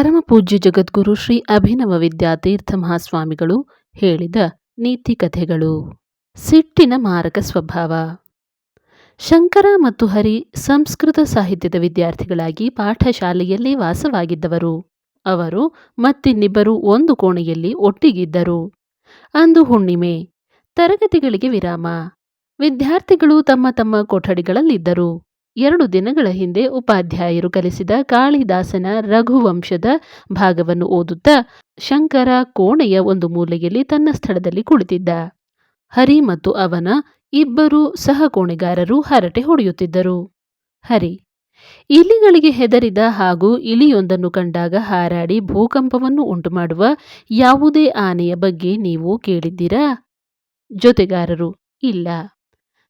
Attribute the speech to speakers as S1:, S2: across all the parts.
S1: ಪರಮ ಪೂಜ್ಯ ಜಗದ್ಗುರು ಶ್ರೀ ಅಭಿನವ ವಿದ್ಯಾತೀರ್ಥ ಮಹಾಸ್ವಾಮಿಗಳು ಹೇಳಿದ ನೀತಿ ಕಥೆಗಳು. ಸಿಟ್ಟಿನ ಮಾರಕ ಸ್ವಭಾವ. ಶಂಕರ ಮತ್ತು ಹರಿ ಸಂಸ್ಕೃತ ಸಾಹಿತ್ಯದ ವಿದ್ಯಾರ್ಥಿಗಳಾಗಿ ಪಾಠಶಾಲೆಯಲ್ಲಿ ವಾಸವಾಗಿದ್ದವರು. ಅವರು ಮತ್ತಿನ್ನಿಬ್ಬರು ಒಂದು ಕೋಣೆಯಲ್ಲಿ ಒಟ್ಟಿಗಿದ್ದರು. ಅಂದು ಹುಣ್ಣಿಮೆ. ತರಗತಿಗಳಿಗೆ ವಿರಾಮ. ವಿದ್ಯಾರ್ಥಿಗಳು ತಮ್ಮ ತಮ್ಮ ಕೊಠಡಿಗಳಲ್ಲಿದ್ದರು. ಎರಡು ದಿನಗಳ ಹಿಂದೆ ಉಪಾಧ್ಯಾಯರು ಕಲಿಸಿದ ಕಾಳಿದಾಸನ ರಘುವಂಶದ ಭಾಗವನ್ನು ಓದುತ್ತಾ ಶಂಕರ ಕೋಣೆಯ ಒಂದು ಮೂಲೆಯಲ್ಲಿ ತನ್ನ ಸ್ಥಳದಲ್ಲಿ ಕುಳಿತಿದ್ದ. ಹರಿ ಮತ್ತು ಅವನ ಇಬ್ಬರು ಸಹಕೋಣೆಗಾರರು ಹರಟೆ ಹೊಡೆಯುತ್ತಿದ್ದರು. ಹರಿ, ಇಲಿಗಳಿಗೆ ಹೆದರಿದ ಹಾಗೂ ಇಲಿಯೊಂದನ್ನು ಕಂಡಾಗ ಹಾರಾಡಿ ಭೂಕಂಪವನ್ನು ಉಂಟುಮಾಡುವ ಯಾವುದೇ ಆನೆಯ ಬಗ್ಗೆ ನೀವು ಕೇಳಿದ್ದೀರಾ? ಜೊತೆಗಾರರು, ಇಲ್ಲ.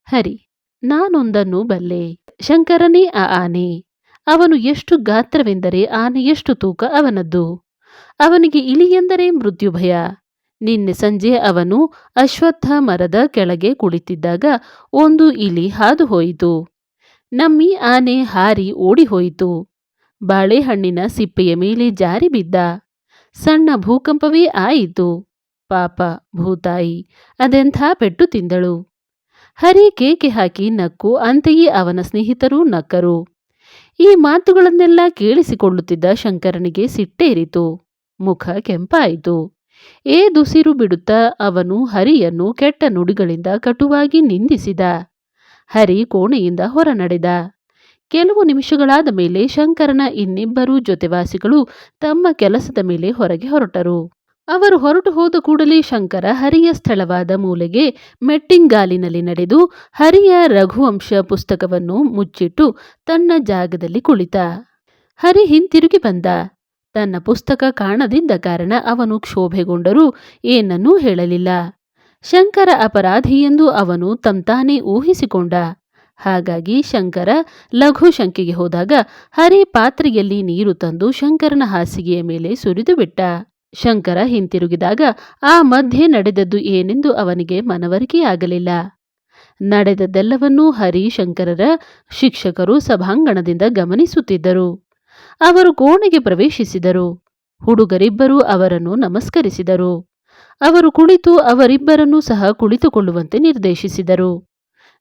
S1: ಹರಿ ನಾನೊಂದನ್ನು ಬಲ್ಲೆ. ಶಂಕರನೇ ಆ ಆನೆ. ಅವನು ಎಷ್ಟು ಗಾತ್ರವೆಂದರೆ ಆನೆಯಷ್ಟು ತೂಕ ಅವನದ್ದು. ಅವನಿಗೆ ಇಲಿಯೆಂದರೆ ಮೃತ್ಯು ಭಯ. ನಿನ್ನೆ ಸಂಜೆ ಅವನು ಅಶ್ವತ್ಥ ಮರದ ಕೆಳಗೆ ಕುಳಿತಿದ್ದಾಗ ಒಂದು ಇಲಿ ಹಾದು ಹೋಯಿತು ನಮ್ಮಿ ಆನೆ ಹಾರಿ ಓಡಿ ಹೋಯಿತು ಬಾಳೆಹಣ್ಣಿನ ಸಿಪ್ಪೆಯ ಮೇಲೆ ಜಾರಿ ಬಿದ್ದ. ಸಣ್ಣ ಭೂಕಂಪವೇ ಆಯಿತು. ಪಾಪ ಭೂತಾಯಿ ಅದೆಂಥ ಪೆಟ್ಟು ತಿಂದಳು. ಹರಿ ಕೇಕೆ ಹಾಕಿ ನಕ್ಕು, ಅಂತೆಯೇ ಅವನ ಸ್ನೇಹಿತರೂ ನಕ್ಕರು. ಈ ಮಾತುಗಳನ್ನೆಲ್ಲ ಕೇಳಿಸಿಕೊಳ್ಳುತ್ತಿದ್ದ ಶಂಕರನಿಗೆ ಸಿಟ್ಟೇರಿತು ಮುಖ ಕೆಂಪಾಯಿತು. ಏದುಸಿರು ಬಿಡುತ್ತಾ, ಅವನು ಹರಿಯನ್ನು ಕೆಟ್ಟ ನುಡಿಗಳಿಂದ ಕಟುವಾಗಿ ನಿಂದಿಸಿದ. ಹರಿ ಕೋಣೆಯಿಂದ ಹೊರನಡೆದ. ಕೆಲವು ನಿಮಿಷಗಳಾದ ಮೇಲೆ ಶಂಕರನ ಇನ್ನಿಬ್ಬರು ಜೊತೆವಾಸಿಗಳು ತಮ್ಮ ಕೆಲಸದ ಮೇಲೆ ಹೊರಗೆ ಹೊರಟರು. ಅವರು ಹೊರಟು ಹೋದ ಕೂಡಲೇ ಶಂಕರ ಹರಿಯ ಸ್ಥಳವಾದ ಮೂಲೆಗೆ ಮೆಟ್ಟಿಂಗಾಲಿನಲ್ಲಿ ನಡೆದು ಹರಿಯ ರಘುವಂಶ ಪುಸ್ತಕವನ್ನು ಮುಚ್ಚಿಟ್ಟು ತನ್ನ ಜಾಗದಲ್ಲಿ ಕುಳಿತ. ಹರಿ ಹಿಂತಿರುಗಿ ಬಂದ. ತನ್ನ ಪುಸ್ತಕ ಕಾಣದಿದ್ದ ಕಾರಣ ಅವನು ಕ್ಷೋಭೆಗೊಂಡರೂ ಏನನ್ನೂ ಹೇಳಲಿಲ್ಲ. ಶಂಕರ ಅಪರಾಧಿ ಎಂದು ಅವನು ತಂತಾನೇ ಊಹಿಸಿಕೊಂಡ. ಹಾಗಾಗಿ ಶಂಕರ ಲಘು ಶಂಕೆಗೆ ಹೋದಾಗ ಹರಿ ಪಾತ್ರೆಯಲ್ಲಿ ನೀರು ತಂದು ಶಂಕರನ ಹಾಸಿಗೆಯ ಮೇಲೆ ಸುರಿದು ಬಿಟ್ಟ. ಶಂಕರ ಹಿಂತಿರುಗಿದಾಗ ಆ ಮಧ್ಯೆ ನಡೆದದ್ದು ಏನೆಂದು ಅವನಿಗೆ ಮನವರಿಕೆಯಾಗಲಿಲ್ಲ. ನಡೆದದ್ದೆಲ್ಲವನ್ನೂ ಹರಿ ಶಂಕರರ ಶಿಕ್ಷಕರು ಸಭಾಂಗಣದಿಂದ ಗಮನಿಸುತ್ತಿದ್ದರು. ಅವರು ಕೋಣೆಗೆ ಪ್ರವೇಶಿಸಿದರು. ಹುಡುಗರಿಬ್ಬರು ಅವರನ್ನು ನಮಸ್ಕರಿಸಿದರು. ಅವರು ಕುಳಿತು ಅವರಿಬ್ಬರನ್ನೂ ಸಹ ಕುಳಿತುಕೊಳ್ಳುವಂತೆ ನಿರ್ದೇಶಿಸಿದರು.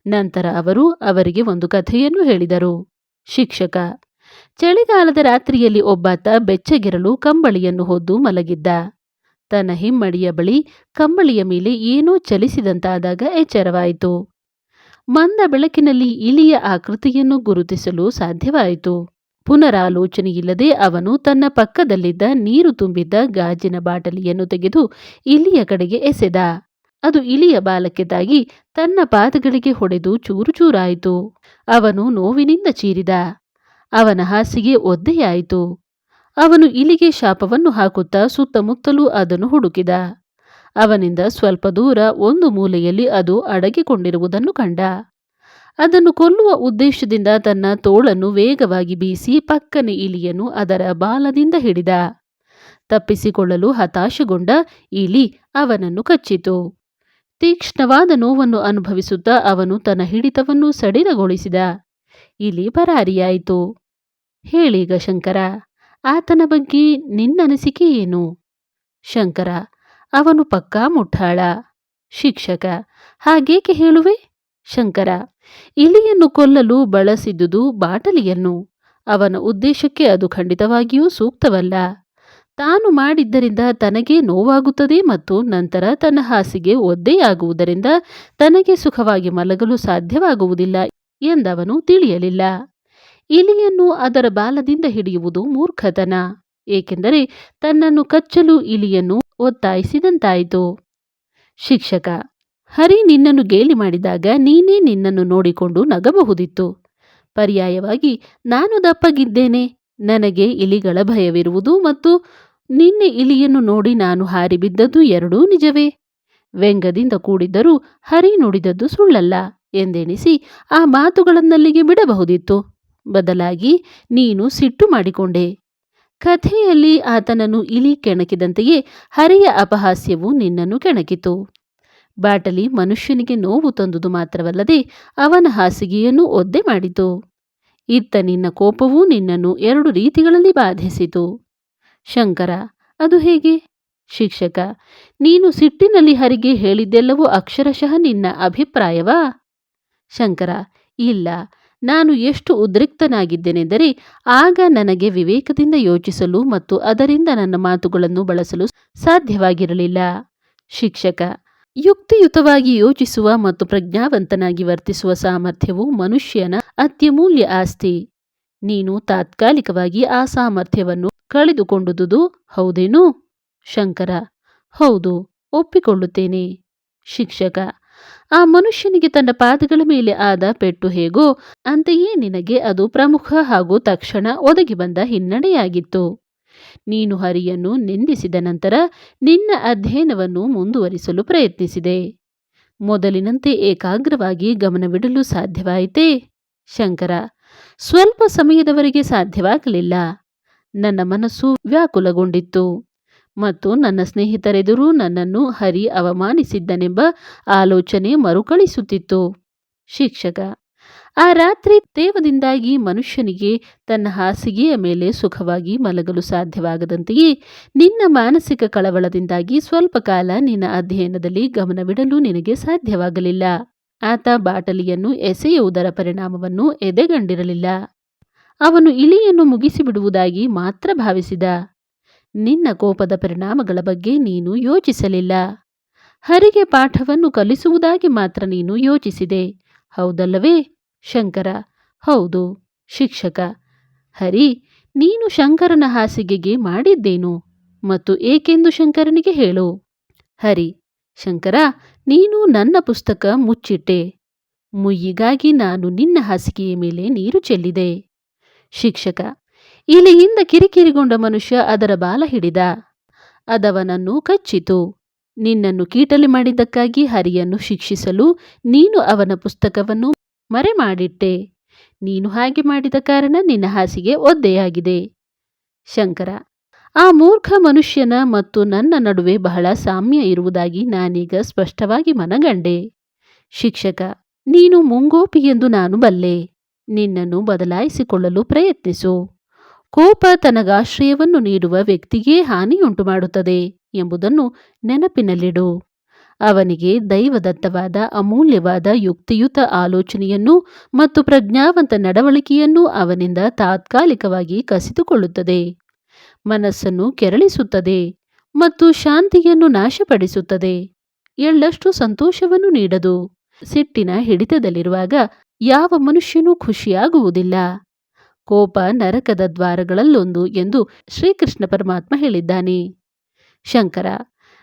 S1: ನಂತರ ಅವರು ಅವರಿಗೆ ಒಂದು ಕಥೆಯನ್ನು ಹೇಳಿದರು. ಶಿಕ್ಷಕ ಚಳಿಗಾಲದ ರಾತ್ರಿಯಲ್ಲಿ ಒಬ್ಬಾತ ಬೆಚ್ಚಗಿರಲು ಕಂಬಳಿಯನ್ನು ಹೊದ್ದು ಮಲಗಿದ್ದ. ತನ್ನ ಹಿಮ್ಮಡಿಯ ಬಳಿ ಕಂಬಳಿಯ ಮೇಲೆ ಏನೋ ಚಲಿಸಿದಂತಾದಾಗ ಎಚ್ಚರವಾಯಿತು. ಮಂದ ಬೆಳಕಿನಲ್ಲಿ ಇಲಿಯ ಆಕೃತಿಯನ್ನು ಗುರುತಿಸಲು ಸಾಧ್ಯವಾಯಿತು. ಪುನರಾಲೋಚನೆಯಿಲ್ಲದೆ ಅವನು ತನ್ನ ಪಕ್ಕದಲ್ಲಿದ್ದ ನೀರು ತುಂಬಿದ್ದ ಗಾಜಿನ ಬಾಟಲಿಯನ್ನು ತೆಗೆದು ಇಲಿಯ ಕಡೆಗೆ ಎಸೆದ. ಅದು ಇಲಿಯ ಬಾಲಕ್ಕೆ ತಾಗಿ ತನ್ನ ಪಾದಗಳಿಗೆ ಹೊಡೆದು ಚೂರು ಚೂರಾಯಿತು. ಅವನು ನೋವಿನಿಂದ ಚೀರಿದ. ಅವನ ಹಾಸಿಗೆ ಒದ್ದೆಯಾಯಿತು. ಅವನು ಇಲಿಗೆ ಶಾಪವನ್ನು ಹಾಕುತ್ತಾ ಸುತ್ತಮುತ್ತಲೂ ಅದನ್ನು ಹುಡುಕಿದ. ಅವನಿಂದ ಸ್ವಲ್ಪ ದೂರ ಒಂದು ಮೂಲೆಯಲ್ಲಿ ಅದು ಅಡಗಿಕೊಂಡಿರುವುದನ್ನು ಕಂಡ. ಅದನ್ನು ಕೊಲ್ಲುವ ಉದ್ದೇಶದಿಂದ ತನ್ನ ತೋಳನ್ನು ವೇಗವಾಗಿ ಬೀಸಿ ಪಕ್ಕನೆ ಇಲಿಯನ್ನು ಅದರ ಬಾಲದಿಂದ ಹಿಡಿದ. ತಪ್ಪಿಸಿಕೊಳ್ಳಲು ಹತಾಶಗೊಂಡ ಇಲಿ ಅವನನ್ನು ಕಚ್ಚಿತು. ತೀಕ್ಷ್ಣವಾದ ನೋವನ್ನು ಅನುಭವಿಸುತ್ತಾ ಅವನು ತನ್ನ ಹಿಡಿತವನ್ನು ಸಡಿಲಗೊಳಿಸಿದ. ಇಲಿ ಪರಾರಿಯಾಯಿತು. ಹೇಳೀಗ ಶಂಕರ, ಆತನ ಬಗ್ಗೆ ನಿನ್ನನಿಸಿಕೆ ಏನು? ಶಂಕರ, ಅವನು ಪಕ್ಕಾ ಮುಠಾಳ. ಶಿಕ್ಷಕ, ಹಾಗೇಕೆ ಹೇಳುವೆ? ಶಂಕರ, ಇಲಿಯನ್ನು ಕೊಲ್ಲಲು ಬಳಸಿದುದು ಬಾಟಲಿಯನ್ನು. ಅವನ ಉದ್ದೇಶಕ್ಕೆ ಅದು ಖಂಡಿತವಾಗಿಯೂ ಸೂಕ್ತವಲ್ಲ. ತಾನು ಮಾಡಿದ್ದರಿಂದ ತನಗೆ ನೋವಾಗುತ್ತದೆ ಮತ್ತು ನಂತರ ತನ್ನ ಹಾಸಿಗೆ ಒದ್ದೆಯಾಗುವುದರಿಂದ ತನಗೆ ಸುಖವಾಗಿ ಮಲಗಲು ಸಾಧ್ಯವಾಗುವುದಿಲ್ಲ ಎಂದವನು ತಿಳಿಯಲಿಲ್ಲ. ಇಲಿಯನ್ನು ಅದರ ಬಾಲದಿಂದ ಹಿಡಿಯುವುದು ಮೂರ್ಖತನ, ಏಕೆಂದರೆ ತನ್ನನ್ನು ಕಚ್ಚಲು ಇಲಿಯನ್ನು ಒತ್ತಾಯಿಸಿದಂತಾಯಿತು. ಶಿಕ್ಷಕ, ಹರಿ ನಿನ್ನನ್ನು ಗೇಲಿ ಮಾಡಿದಾಗ ನೀನೇ ನಿನ್ನನ್ನು ನೋಡಿಕೊಂಡು ನಗಬಹುದಿತ್ತು. ಪರ್ಯಾಯವಾಗಿ ನಾನು ದಪ್ಪಗಿದ್ದೇನೆ, ನನಗೆ ಇಲಿಗಳ ಭಯವಿರುವುದು ಮತ್ತು ನಿನ್ನೆ ಇಲಿಯನ್ನು ನೋಡಿ ನಾನು ಹಾರಿಬಿದ್ದದ್ದು ಎರಡೂ ನಿಜವೇ. ವ್ಯಂಗದಿಂದ ಕೂಡಿದ್ದರೂ ಹರಿ ನುಡಿದದ್ದು ಸುಳ್ಳಲ್ಲ ಎಂದೆಣಿಸಿ ಆ ಮಾತುಗಳನ್ನಲ್ಲಿಗೆ ಬಿಡಬಹುದಿತ್ತು. ಬದಲಾಗಿ ನೀನು ಸಿಟ್ಟು ಮಾಡಿಕೊಂಡೆ. ಕಥೆಯಲ್ಲಿ ಆತನನ್ನು ಇಲಿ ಕೆಣಕಿದಂತೆಯೇ ಹರಿಯ ಅಪಹಾಸ್ಯವು ನಿನ್ನನ್ನು ಕೆಣಕಿತು. ಬಾಟಲಿ ಮನುಷ್ಯನಿಗೆ ನೋವು ತಂದುದು ಮಾತ್ರವಲ್ಲದೆ ಅವನ ಹಾಸಿಗೆಯನ್ನು ಒದ್ದೆ ಮಾಡಿತು. ಇತ್ತ ನಿನ್ನ ಕೋಪವೂ ನಿನ್ನನ್ನು ಎರಡು ರೀತಿಗಳಲ್ಲಿ ಬಾಧಿಸಿತು. ಶಂಕರ, ಅದು ಹೇಗೆ? ಶಿಕ್ಷಕ, ನೀನು ಸಿಟ್ಟಿನಲ್ಲಿ ಹರಿಗೆ ಹೇಳಿದ್ದೆಲ್ಲವೂ ಅಕ್ಷರಶಃ ನಿನ್ನ ಅಭಿಪ್ರಾಯವಾ? ಶಂಕರ, ಇಲ್ಲ ನಾನು ಎಷ್ಟು ಉದ್ರಿಕ್ತನಾಗಿದ್ದೇನೆಂದರೆ ಆಗ ನನಗೆ ವಿವೇಕದಿಂದ ಯೋಚಿಸಲು ಮತ್ತು ಅದರಿಂದ ನನ್ನ ಮಾತುಗಳನ್ನು ಬಳಸಲು ಸಾಧ್ಯವಾಗಿರಲಿಲ್ಲ. ಶಿಕ್ಷಕ, ಯುಕ್ತಿಯುತವಾಗಿ ಯೋಚಿಸುವ ಮತ್ತು ಪ್ರಜ್ಞಾವಂತನಾಗಿ ವರ್ತಿಸುವ ಸಾಮರ್ಥ್ಯವು ಮನುಷ್ಯನ ಅತ್ಯಮೂಲ್ಯ ಆಸ್ತಿ. ನೀನು ತಾತ್ಕಾಲಿಕವಾಗಿ ಆ ಸಾಮರ್ಥ್ಯವನ್ನು ಕಳೆದುಕೊಂಡುದುದು ಹೌದೇನು? ಶಂಕರ, ಹೌದು, ಒಪ್ಪಿಕೊಳ್ಳುತ್ತೇನೆ. ಶಿಕ್ಷಕ ಆ ಮನುಷ್ಯನಿಗೆ ತನ್ನ ಪಾದಗಳ ಮೇಲೆ ಆದ ಪೆಟ್ಟು ಹೇಗೋ, ಅಂತೆಯೇ ನಿನಗೆ ಅದು ಪ್ರಮುಖ ಹಾಗೂ ತಕ್ಷಣ ಒದಗಿ ಬಂದ ಹಿನ್ನಡೆಯಾಗಿತ್ತು. ನೀನು ಹರಿಯನ್ನು ನಿಂದಿಸಿದ ನಂತರ ನಿನ್ನ ಅಧ್ಯಯನವನ್ನು ಮುಂದುವರಿಸಲು ಪ್ರಯತ್ನಿಸಿದೆ. ಮೊದಲಿನಂತೆ ಏಕಾಗ್ರವಾಗಿ ಗಮನವಿಡಲು ಸಾಧ್ಯವಾಯಿತೇ? ಶಂಕರ, ಸ್ವಲ್ಪ ಸಮಯದವರೆಗೆ ಸಾಧ್ಯವಾಗಲಿಲ್ಲ. ನನ್ನ ಮನಸ್ಸು ವ್ಯಾಕುಲಗೊಂಡಿತ್ತು. ಮತ್ತು ನನ್ನ ಸ್ನೇಹಿತರೆದುರು ನನ್ನನ್ನು ಹರಿ ಅವಮಾನಿಸಿದ್ದನೆಂಬ ಆಲೋಚನೆ ಮರುಕಳಿಸುತ್ತಿತ್ತು. ಶಿಕ್ಷಕ, ಆ ರಾತ್ರಿ ದೇವದಿಂದಾಗಿ ಮನುಷ್ಯನಿಗೆ ತನ್ನ ಹಾಸಿಗೆಯ ಮೇಲೆ ಸುಖವಾಗಿ ಮಲಗಲು ಸಾಧ್ಯವಾಗದಂತೆಯೇ ನಿನ್ನ ಮಾನಸಿಕ ಕಳವಳದಿಂದಾಗಿ ಸ್ವಲ್ಪ ಕಾಲ ನಿನ್ನ ಅಧ್ಯಯನದಲ್ಲಿ ಗಮನವಿಡಲು ನಿನಗೆ ಸಾಧ್ಯವಾಗಲಿಲ್ಲ. ಆತ ಬಾಟಲಿಯನ್ನು ಎಸೆಯುವುದರ ಪರಿಣಾಮವನ್ನು ಎದೆಗಂಡಿರಲಿಲ್ಲ. ಅವನು ಇಳಿಯನ್ನು ಮುಗಿಸಿಬಿಡುವುದಾಗಿ ಮಾತ್ರ ಭಾವಿಸಿದ. ನಿನ್ನ ಕೋಪದ ಪರಿಣಾಮಗಳ ಬಗ್ಗೆ ನೀನು ಯೋಚಿಸಲಿಲ್ಲ. ಹರಿಗೆ ಪಾಠವನ್ನು ಕಲಿಸುವುದಾಗಿ ಮಾತ್ರ ನೀನು ಯೋಚಿಸಿದೆ. ಹೌದಲ್ಲವೇ? ಶಂಕರ. ಹೌದು. ಶಿಕ್ಷಕ. ಹರಿ, ನೀನು ಶಂಕರನ ಹಾಸಿಗೆಗೆ ಮಾಡಿದ್ದೇನು? ಮತ್ತು ಏಕೆಂದು ಶಂಕರನಿಗೆ ಹೇಳು? ಹರಿ, ಶಂಕರ, ನೀನು ನನ್ನ ಪುಸ್ತಕ ಮುಚ್ಚಿಟ್ಟೆ. ಮುಯ್ಯಿಗಾಗಿ ನಾನು ನಿನ್ನ ಹಾಸಿಗೆಯ ಮೇಲೆ ನೀರು ಚೆಲ್ಲಿದೆ. ಶಿಕ್ಷಕ. ಇಲಿಯಿಂದ ಕಿರಿಕಿರಿಗೊಂಡ ಮನುಷ್ಯ ಅದರ ಬಾಲ ಹಿಡಿದ. ಅದವನನ್ನು ಕಚ್ಚಿತು. ನಿನ್ನನ್ನು ಕೀಟಲಿ ಮಾಡಿದ್ದಕ್ಕಾಗಿ ಹರಿಯನ್ನು ಶಿಕ್ಷಿಸಲು ನೀನು ಅವನ ಪುಸ್ತಕವನ್ನು ಮರೆ ಮಾಡಿಟ್ಟೆ ನೀನು ಹಾಗೆ ಮಾಡಿದ ಕಾರಣ ನಿನ್ನ ಹಾಸಿಗೆ ಒದ್ದೆಯಾಗಿದೆ. ಶಂಕರ, ಆ ಮೂರ್ಖ ಮನುಷ್ಯನ ಮತ್ತು ನನ್ನ ನಡುವೆ ಬಹಳ ಸಾಮ್ಯ ಇರುವುದಾಗಿ ನಾನೀಗ ಸ್ಪಷ್ಟವಾಗಿ ಮನಗಂಡೆ. ಶಿಕ್ಷಕ, ನೀನು ಮುಂಗೋಪಿ ಎಂದು ನಾನು ಬಲ್ಲೆ. ನಿನ್ನನ್ನು ಬದಲಾಯಿಸಿಕೊಳ್ಳಲು ಪ್ರಯತ್ನಿಸು. ಕೋಪ ತನಗಾಶ್ರಯವನ್ನು ನೀಡುವ ವ್ಯಕ್ತಿಗೇ ಹಾನಿಯುಂಟು ಮಾಡುತ್ತದೆ ಎಂಬುದನ್ನು ನೆನಪಿನಲ್ಲಿಡು. ಅವನಿಗೆ ದೈವದತ್ತವಾದ ಅಮೂಲ್ಯವಾದ ಯುಕ್ತಿಯುತ ಆಲೋಚನೆಯನ್ನು ಮತ್ತು ಪ್ರಜ್ಞಾವಂತ ನಡವಳಿಕೆಯನ್ನು ಅವನಿಂದ ತಾತ್ಕಾಲಿಕವಾಗಿ ಕಸಿದುಕೊಳ್ಳುತ್ತದೆ. ಮನಸ್ಸನ್ನು ಕೆರಳಿಸುತ್ತದೆ ಮತ್ತು ಶಾಂತಿಯನ್ನು ನಾಶಪಡಿಸುತ್ತದೆ. ಎಳ್ಳಷ್ಟು ಸಂತೋಷವನ್ನು ನೀಡದು. ಸಿಟ್ಟಿನ ಹಿಡಿತದಲ್ಲಿರುವಾಗ ಯಾವ ಮನುಷ್ಯನೂ ಖುಷಿಯಾಗುವುದಿಲ್ಲ. ಕೋಪ ನರಕದ ದ್ವಾರಗಳಲ್ಲೊಂದು ಎಂದು ಶ್ರೀಕೃಷ್ಣ ಪರಮಾತ್ಮ ಹೇಳಿದ್ದಾನೆ. ಶಂಕರ,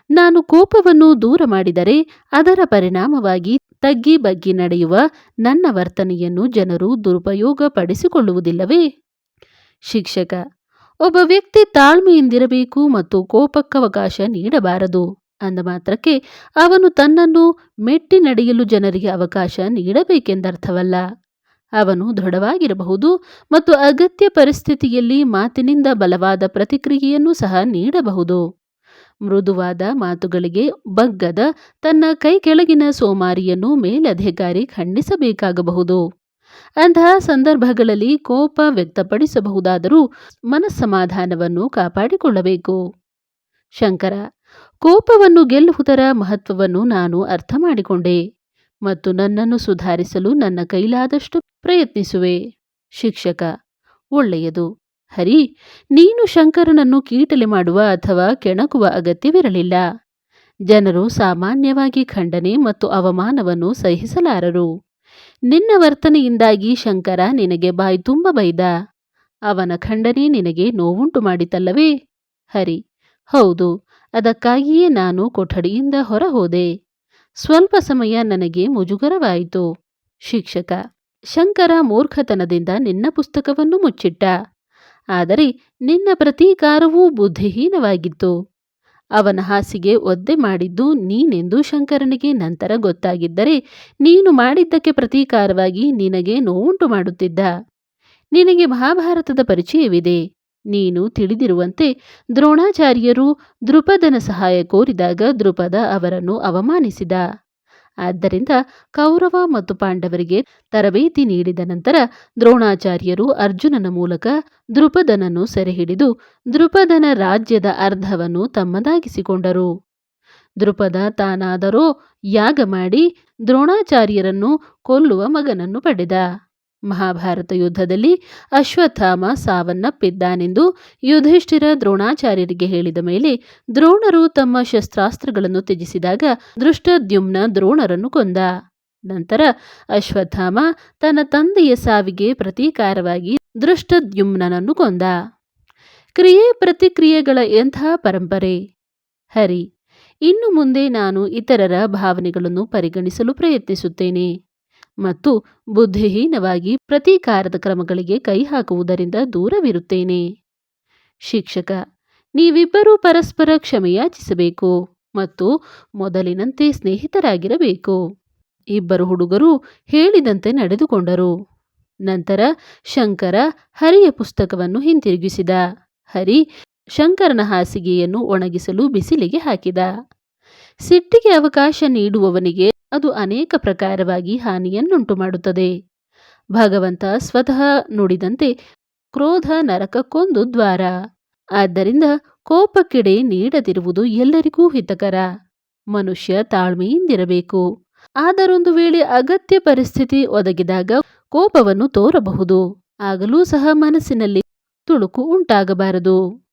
S1: ನಾನು ಕೋಪವನ್ನು ದೂರ ಮಾಡಿದರೆ ಅದರ ಪರಿಣಾಮವಾಗಿ ತಗ್ಗಿ ಬಗ್ಗಿ ನಡೆಯುವ ನನ್ನ ವರ್ತನೆಯನ್ನು ಜನರು ದುರುಪಯೋಗ ಪಡಿಸಿಕೊಳ್ಳುವುದಿಲ್ಲವೇ ಶಿಕ್ಷಕ, ಒಬ್ಬ ವ್ಯಕ್ತಿ ತಾಳ್ಮೆಯಿಂದಿರಬೇಕು ಮತ್ತು ಕೋಪಕ್ಕವಕಾಶ ನೀಡಬಾರದು ಅಂದ ಮಾತ್ರಕ್ಕೆ ಅವನು ತನ್ನನ್ನು ಮೆಟ್ಟಿ ನಡೆಯಲು ಜನರಿಗೆ ಅವಕಾಶ ನೀಡಬೇಕೆಂದರ್ಥವಲ್ಲ. ಅವನು ದೃಢವಾಗಿರಬಹುದು ಮತ್ತು ಅಗತ್ಯ ಪರಿಸ್ಥಿತಿಯಲ್ಲಿ ಮಾತಿನಿಂದ ಬಲವಾದ ಪ್ರತಿಕ್ರಿಯೆಯನ್ನು ಸಹ ನೀಡಬಹುದು. ಮೃದುವಾದ ಮಾತುಗಳಿಗೆ ಬಗ್ಗದ ತನ್ನ ಕೈ ಕೆಳಗಿನ ಸೋಮಾರಿಯನ್ನು ಮೇಲಧಿಕಾರಿ ಖಂಡಿಸಬೇಕಾಗಬಹುದು. ಅಂತಹ ಸಂದರ್ಭಗಳಲ್ಲಿ ಕೋಪ ವ್ಯಕ್ತಪಡಿಸಬಹುದಾದರೂ ಮನಸ್ಸಮಾಧಾನವನ್ನು ಕಾಪಾಡಿಕೊಳ್ಳಬೇಕು. ಶಂಕರ, ಕೋಪವನ್ನು ಗೆಲ್ಲುವುದರ ಮಹತ್ವವನ್ನು ನಾನು ಅರ್ಥ ಮಾಡಿಕೊಂಡೆ ಮತ್ತು ನನ್ನನ್ನು ಸುಧಾರಿಸಲು ನನ್ನ ಕೈಲಾದಷ್ಟು ಪ್ರಯತ್ನಿಸುವೆ. ಶಿಕ್ಷಕ, ಒಳ್ಳೆಯದು. ಹರಿ, ನೀನು ಶಂಕರನನ್ನು ಕೀಟಲೆ ಮಾಡುವ ಅಥವಾ ಕೆಣಕುವ ಅಗತ್ಯವಿರಲಿಲ್ಲ. ಜನರು ಸಾಮಾನ್ಯವಾಗಿ ಖಂಡನೆ ಮತ್ತು ಅವಮಾನವನ್ನು ಸಹಿಸಲಾರರು. ನಿನ್ನ ವರ್ತನೆಯಿಂದಾಗಿ ಶಂಕರ ನಿನಗೆ ಬಾಯಿ ತುಂಬ ಬೈದ. ಅವನ ಖಂಡನೆ ನಿನಗೆ ನೋವುಂಟು ಮಾಡಿತಲ್ಲವೇ? ಹರಿ, ಹೌದು, ಅದಕ್ಕಾಗಿಯೇ ನಾನು ಕೊಠಡಿಯಿಂದ ಹೊರ ಹೋದೆ ಸ್ವಲ್ಪ ಸಮಯ ನನಗೆ ಮುಜುಗರವಾಯಿತು. ಶಿಕ್ಷಕ ಶಂಕರ ಮೂರ್ಖತನದಿಂದ ನಿನ್ನ ಪುಸ್ತಕವನ್ನು ಮುಚ್ಚಿಟ್ಟ. ಆದರೆ ನಿನ್ನ ಪ್ರತೀಕಾರವೂ ಬುದ್ಧಿಹೀನವಾಗಿತ್ತು. ಅವನ ಹಾಸಿಗೆ ಒದ್ದೆ ಮಾಡಿದ್ದು ನೀನೆಂದು ಶಂಕರನಿಗೆ ನಂತರ ಗೊತ್ತಾಗಿದ್ದರೆ ನೀನು ಮಾಡಿದ್ದಕ್ಕೆ ಪ್ರತೀಕಾರವಾಗಿ ನಿನಗೆ ನೋವುಂಟು ಮಾಡುತ್ತಿದ್ದ. ನಿನಗೆ ಮಹಾಭಾರತದ ಪರಿಚಯವಿದೆ. ನೀನು ತಿಳಿದಿರುವಂತೆ ದ್ರೋಣಾಚಾರ್ಯರು ದೃಪದನ ಸಹಾಯ ಕೋರಿದಾಗ ದೃಪದ ಅವರನ್ನು ಅವಮಾನಿಸಿದ. ಆದ್ದರಿಂದ ಕೌರವ ಮತ್ತು ಪಾಂಡವರಿಗೆ ತರಬೇತಿ ನೀಡಿದ ನಂತರ ದ್ರೋಣಾಚಾರ್ಯರು ಅರ್ಜುನನ ಮೂಲಕ ದೃಪದನನ್ನು ಸೆರೆಹಿಡಿದು ದೃಪದನ ರಾಜ್ಯದ ಅರ್ಧವನ್ನು ತಮ್ಮದಾಗಿಸಿಕೊಂಡರು. ದೃಪದ ತಾನಾದರೋ ಯಾಗ ಮಾಡಿ ದ್ರೋಣಾಚಾರ್ಯರನ್ನು ಕೊಲ್ಲುವ ಮಗನನ್ನು ಪಡೆದ. ಮಹಾಭಾರತ ಯುದ್ಧದಲ್ಲಿ ಅಶ್ವತ್ಥಾಮ ಸಾವನ್ನಪ್ಪಿದ್ದಾನೆಂದು ಯುಧಿಷ್ಠಿರ ದ್ರೋಣಾಚಾರ್ಯರಿಗೆ ಹೇಳಿದ ಮೇಲೆ ದ್ರೋಣರು ತಮ್ಮ ಶಸ್ತ್ರಾಸ್ತ್ರಗಳನ್ನು ತ್ಯಜಿಸಿದಾಗ ದೃಷ್ಟದ್ಯುಮ್ನ ದ್ರೋಣರನ್ನು ಕೊಂದ. ನಂತರ ಅಶ್ವತ್ಥಾಮ ತನ್ನ ತಂದೆಯ ಸಾವಿಗೆ ಪ್ರತೀಕಾರವಾಗಿ ದೃಷ್ಟದ್ಯುಮ್ನನನ್ನು ಕೊಂದ. ಕ್ರಿಯೆ ಪ್ರತಿಕ್ರಿಯೆಗಳ ಎಂಥ ಪರಂಪರೆ? ಹರಿ, ಇನ್ನು ಮುಂದೆ ನಾನು ಇತರರ ಭಾವನೆಗಳನ್ನು ಪರಿಗಣಿಸಲು ಪ್ರಯತ್ನಿಸುತ್ತೇನೆ. ಮತ್ತು ಬುದ್ಧಿಹೀನವಾಗಿ ಪ್ರತೀಕಾರದ ಕ್ರಮಗಳಿಗೆ ಕೈ ಹಾಕುವುದರಿಂದ ದೂರವಿರುತ್ತೇನೆ. ಶಿಕ್ಷಕ, ನೀವಿಬ್ಬರೂ ಪರಸ್ಪರ ಕ್ಷಮೆಯಾಚಿಸಬೇಕು ಮತ್ತು ಮೊದಲಿನಂತೆ ಸ್ನೇಹಿತರಾಗಿರಬೇಕು. ಇಬ್ಬರು ಹುಡುಗರು ಹೇಳಿದಂತೆ ನಡೆದುಕೊಂಡರು. ನಂತರ ಶಂಕರ ಹರಿಯ ಪುಸ್ತಕವನ್ನು ಹಿಂತಿರುಗಿಸಿದ. ಹರಿ ಶಂಕರನ ಹಾಸಿಗೆಯನ್ನು ಒಣಗಿಸಲು ಬಿಸಿಲಿಗೆ ಹಾಕಿದ. ಸಿಟ್ಟಿಗೆ ಅವಕಾಶ ನೀಡುವವನಿಗೆ ಅದು ಅನೇಕ ಪ್ರಕಾರವಾಗಿ ಹಾನಿಯನ್ನುಂಟು ಮಾಡುತ್ತದೆ ಭಗವಂತ ಸ್ವತಃ ನುಡಿದಂತೆ ಕ್ರೋಧ ನರಕಕ್ಕೊಂದು ದ್ವಾರ. ಆದ್ದರಿಂದ ಕೋಪಕ್ಕಿಡೆ ನೀಡದಿರುವುದು ಎಲ್ಲರಿಗೂ ಹಿತಕರ. ಮನುಷ್ಯ ತಾಳ್ಮೆಯಿಂದಿರಬೇಕು. ಆದರೊಂದು ವೇಳೆ ಅಗತ್ಯ ಪರಿಸ್ಥಿತಿ ಒದಗಿದಾಗ ಕೋಪವನ್ನು ತೋರಬಹುದು. ಆಗಲೂ ಸಹ ಮನಸ್ಸಿನಲ್ಲಿ ತುಳುಕು ಉಂಟಾಗಬಾರದು.